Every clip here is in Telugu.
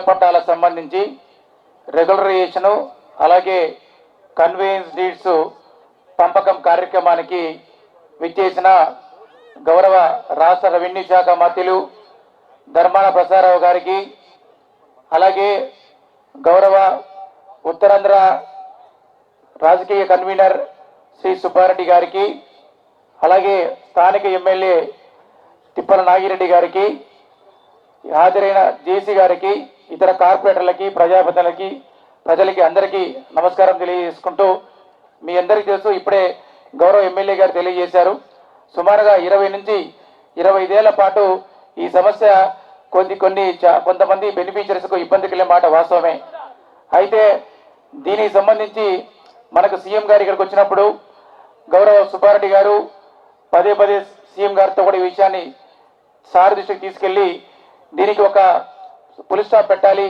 పట్టాలకు సంబంధించి రెగ్యులరైజేషను అలాగే కన్వేయన్స్ డీడ్స్ పంపకం కార్యక్రమానికి విచ్చేసిన గౌరవ రాష్ట్ర రెవెన్యూ శాఖ మంత్రులు ధర్మాన ప్రసారావు గారికి అలాగే గౌరవ ఉత్తరాంధ్ర రాజకీయ కన్వీనర్ శ్రీ సుబ్బారెడ్డి గారికి అలాగే స్థానిక ఎమ్మెల్యే తిప్పల నాగిరెడ్డి గారికి హాజరైన జేసీ గారికి ఇతర కార్పొరేటర్లకి ప్రజాపతులకి ప్రజలకి అందరికీ నమస్కారం తెలియజేసుకుంటూ మీ అందరికీ తెలుసు ఇప్పుడే గౌరవ ఎమ్మెల్యే గారు తెలియజేశారు. సుమారుగా ఇరవై నుంచి ఇరవై ఐదేళ్ళ పాటు ఈ సమస్య కొన్ని కొన్ని చా- కొంతమంది బెనిఫిషరీస్కు ఇబ్బంది కలిగే మాట వాస్తవమే. అయితే దీనికి సంబంధించి మనకు సీఎం గారు ఇక్కడికి వచ్చినప్పుడు గౌరవ సుబ్బారెడ్డి గారు పదే పదే సీఎం గారితో కూడా ఈ విషయాన్ని సార్ దృష్టికి తీసుకెళ్ళి దీనికి ఒక పులి స్టాప్ పెట్టాలి.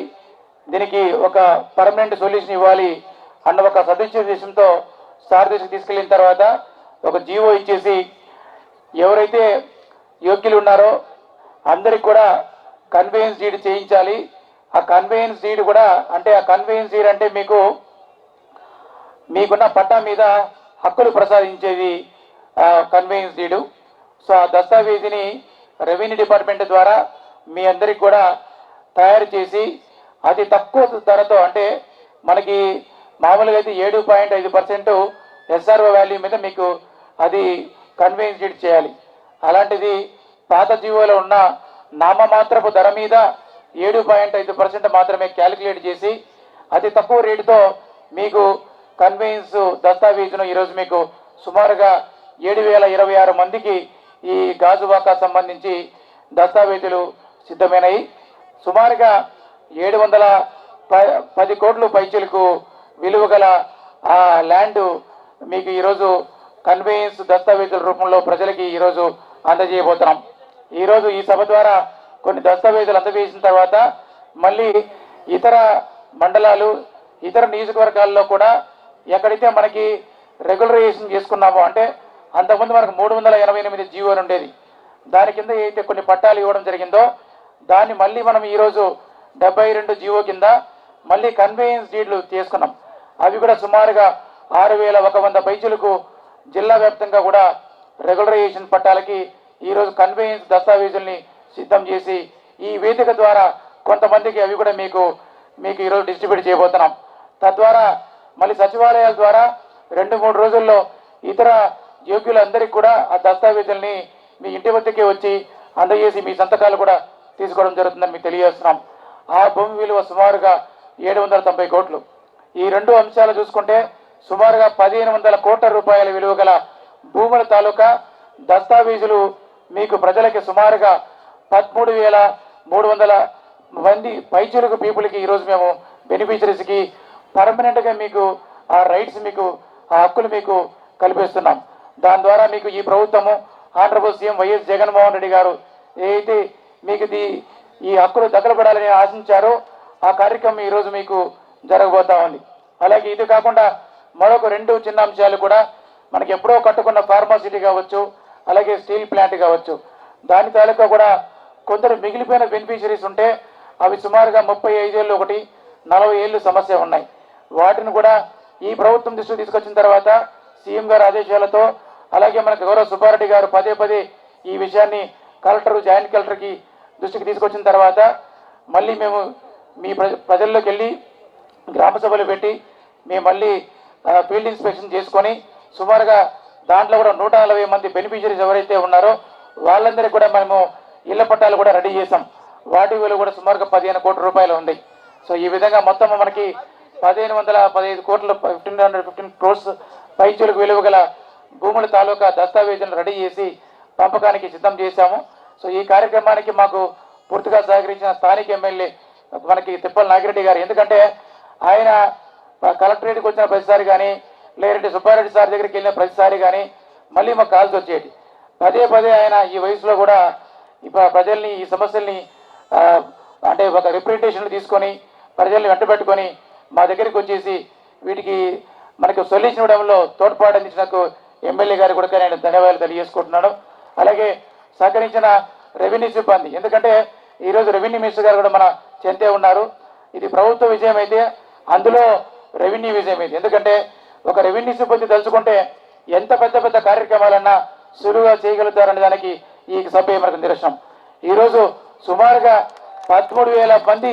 దీనికి ఒక పర్మనెంట్ సొల్యూషన్ ఇవ్వాలి అన్న ఒక సదుద్దేశంతో సార్ దృష్టికి తీసుకెళ్ళిన తర్వాత ఒక జీవో ఇచ్చేసి ఎవరైతే యోగ్యులు ఉన్నారో అందరికి కూడా కన్వేయన్స్ డీడ్ చేయించాలి. ఆ కన్వేయన్స్ డీడ్ కూడా అంటే ఆ కన్వేయన్స్ డీడ్ అంటే మీకు మీకున్న పట్టా మీద హక్కులు ప్రసాదించేది కన్వేయన్స్ డీడు సో ఆ దస్తావేజీని రెవెన్యూ డిపార్ట్మెంట్ ద్వారా మీ అందరికి కూడా తయారు చేసి అతి తక్కువ ధరతో అంటే మనకి మామూలుగా అయితే ఏడు పాయింట్ ఐదు పర్సెంట్ ఎస్ఆర్ఓ వాల్యూ మీద మీకు అది కన్వేయన్స్ చేయాలి. అలాంటిది పాత జీవోలో ఉన్న నామమాత్రపు ధర మీద ఏడు పాయింట్ ఐదు పర్సెంట్ మాత్రమే క్యాలిక్యులేట్ చేసి అతి తక్కువ రేటుతో మీకు కన్వీన్స్ దస్తావేజును ఈరోజు మీకు సుమారుగా ఏడు వేల ఇరవై ఆరు మందికి ఈ గాజువాకా సంబంధించి దస్తావేజులు సిద్ధమైనవి సుమారుగా ఏడు వందల పది కోట్లు పైచీలకు విలువ గల ఆ ల్యాండ్ మీకు ఈరోజు కన్వీనియన్స్ దస్తావేజుల రూపంలో ప్రజలకి ఈరోజు అందజేయబోతున్నాం. ఈరోజు ఈ సభ ద్వారా కొన్ని దస్తావేజులు అందజేసిన తర్వాత మళ్ళీ ఇతర మండలాలు ఇతర నియోజకవర్గాల్లో కూడా ఎక్కడైతే మనకి రెగ్యులరైజేషన్ చేసుకున్నామో అంటే అంతకుముందు మనకు మూడు వందల ఎనభై ఎనిమిది జీవోలు ఉండేది. దాని కింద అయితే కొన్ని పట్టాలు ఇవ్వడం జరిగిందో దాన్ని మళ్ళీ మనం ఈరోజు డెబ్బై రెండు జీవో కింద మళ్ళీ కన్వేయన్స్ డీడ్లు చేసుకున్నాం అవి కూడా సుమారుగా ఆరు వేల ఒక వంద పైచులకు జిల్లా వ్యాప్తంగా కూడా రెగ్యులరైజేషన్ పట్టాలకి ఈరోజు కన్వేయన్స్ దస్తావేజుల్ని సిద్ధం చేసి ఈ వేదిక ద్వారా కొంతమందికి అవి కూడా మీకు మీకు ఈరోజు డిస్ట్రిబ్యూట్ చేయబోతున్నాం. తద్వారా మళ్ళీ సచివాలయాల ద్వారా రెండు మూడు రోజుల్లో ఇతర యోగ్యులందరికీ కూడా ఆ దస్తావేజుల్ని మీ ఇంటి వద్దకే వచ్చి అందజేసి మీ సంతకాలు కూడా తీసుకోవడం జరుగుతుందని మీకు తెలియజేస్తున్నాం. ఆ భూమి విలువ సుమారుగా ఏడు వందల తొంభై కోట్లు. ఈ రెండు అంశాలు చూసుకుంటే సుమారుగా పదిహేను వందల కోట్ల రూపాయల విలువ గల భూముల తాలూకా దస్తావేజులు మీకు ప్రజలకి సుమారుగా పదమూడు వేల మూడు వందల మంది పైచులకు పీపుల్కి ఈరోజు మేము బెనిఫిషరీస్కి పర్మనెంట్గా మీకు ఆ రైట్స్ మీకు ఆ హక్కులు మీకు కల్పిస్తున్నాం. దాని ద్వారా మీకు ఈ ప్రభుత్వము ఆంధ్రప్రదేశ్ సీఎం వైఎస్ జగన్మోహన్ రెడ్డి గారు ఏదైతే మీకు ఇది ఈ హక్కులు దక్కలపడాలని ఆశించారో ఆ కార్యక్రమం ఈరోజు మీకు జరగబోతా ఉంది. అలాగే ఇది కాకుండా మరొక రెండు చిన్న అంశాలు కూడా మనకి ఎప్పుడో కట్టుకున్న ఫార్మాసిటీ కావచ్చు అలాగే స్టీల్ ప్లాంట్ కావచ్చు. దాని తాలూకా కూడా కొందరు మిగిలిపోయిన బెనిఫిషరీస్ ఉంటే అవి సుమారుగా ముప్పై ఐదేళ్ళు ఒకటి నలభై ఏళ్ళు సమస్య ఉన్నాయి. వాటిని కూడా ఈ ప్రభుత్వం దృష్టికి తీసుకొచ్చిన తర్వాత సీఎం గారి ఆదేశాలతో అలాగే మనకు గౌరవ సుబ్బారెడ్డి గారు పదే పదే ఈ విషయాన్ని కలెక్టర్ జాయింట్ కలెక్టర్కి దృష్టికి తీసుకొచ్చిన తర్వాత మళ్ళీ మేము మీ ప్రజల్లోకి వెళ్ళి గ్రామ సభలు పెట్టి మేము మళ్ళీ ఫీల్డ్ ఇన్స్పెక్షన్ చేసుకొని సుమారుగా దాంట్లో కూడా నూట నలభై మంది బెనిఫిషరీస్ ఎవరైతే ఉన్నారో వాళ్ళందరికీ కూడా మనము ఇళ్ళ పట్టాలు కూడా రెడీ చేసాం వాటి విలువ కూడా సుమారుగా పదిహేను కోట్ల రూపాయలు ఉంది. సో ఈ విధంగా మొత్తం మనకి పదిహేను వందల పదిహేను కోట్ల ఫిఫ్టీన్ హండ్రెడ్ ఫిఫ్టీన్ క్రోర్స్ పైచులకు విలువ గల భూముల తాలూకా దస్తావేజులను రెడీ చేసి పంపకానికి సిద్ధం చేశాము. సో ఈ కార్యక్రమానికి మాకు పూర్తిగా సహకరించిన స్థానిక ఎమ్మెల్యే మనకి తిప్పల నాగిరెడ్డి గారు. ఎందుకంటే ఆయన కలెక్టరేట్కి వచ్చిన ప్రతిసారి కానీ లేదంటే సుబ్బారెడ్డి సార్ దగ్గరికి వెళ్ళిన ప్రతిసారి కానీ మళ్ళీ మాకు కాల్స్ వచ్చేటి. పదే పదే ఆయన ఈ వయసులో కూడా ఈ ప్రజల్ని ఈ సమస్యల్ని అంటే ఒక రిప్రజెంటేషన్ తీసుకొని ప్రజల్ని వెంటబెట్టుకొని మా దగ్గరికి వచ్చేసి వీటికి మనకు సొల్యూషన్ ఇవ్వడంలో తోడ్పాటు అందించినకు ఎమ్మెల్యే గారు కూడా నేను ధన్యవాదాలు తెలియజేసుకుంటున్నాను. అలాగే సహకరించిన రెవెన్యూ సిబ్బంది. ఎందుకంటే ఈరోజు రెవెన్యూ మినిస్టర్ గారు కూడా మన చెందే ఉన్నారు. ఇది ప్రభుత్వ విజయం అయితే అందులో రెవెన్యూ విజయం అయితే ఎందుకంటే ఒక రెవెన్యూ సిబ్బంది తలుచుకుంటే ఎంత పెద్ద పెద్ద కార్యక్రమాలన్నా సులువుగా చేయగలుగుతారనే దానికి ఈ సభ్య మనకు నిరసనం. ఈరోజు సుమారుగా పదమూడు వేల మంది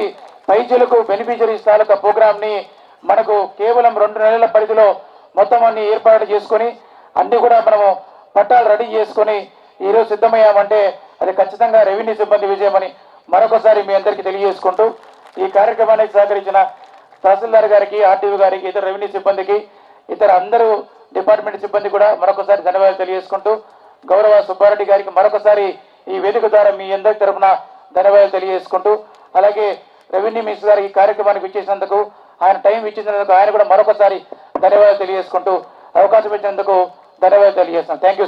వైద్యులకు బెనిఫిషరీస్ తాలూకా ప్రోగ్రామ్ని మనకు కేవలం రెండు నెలల పరిధిలో మొత్తం అన్ని ఏర్పాటు చేసుకొని అన్ని కూడా మనము పట్టాలు రెడీ చేసుకొని ఈరోజు సిద్ధమయ్యామంటే అది ఖచ్చితంగా రెవెన్యూ సిబ్బంది విజయమని మరొకసారి మీ అందరికీ తెలియజేసుకుంటూ ఈ కార్యక్రమానికి సహకరించిన తహసీల్దార్ గారికి ఆర్టీఓ గారికి ఇతర రెవెన్యూ సిబ్బందికి ఇతర అందరూ డిపార్ట్మెంట్ సిబ్బంది కూడా మరొకసారి ధన్యవాదాలు తెలియజేసుకుంటూ గౌరవ సుబ్బారెడ్డి గారికి మరొకసారి ఈ వేదిక ద్వారా మీ అందరి తరపున ధన్యవాదాలు తెలియజేసుకుంటూ అలాగే రెవెన్యూ మినిస్టర్ గారికి ఈ కార్యక్రమానికి ఇచ్చేసినందుకు ఆయన టైం ఇచ్చేసినందుకు ఆయన కూడా మరొకసారి ధన్యవాదాలు తెలియజేసుకుంటూ అవకాశం ఇచ్చినందుకు ధన్యవాదాలు తెలియజేస్తున్నాను థ్యాంక్ యూ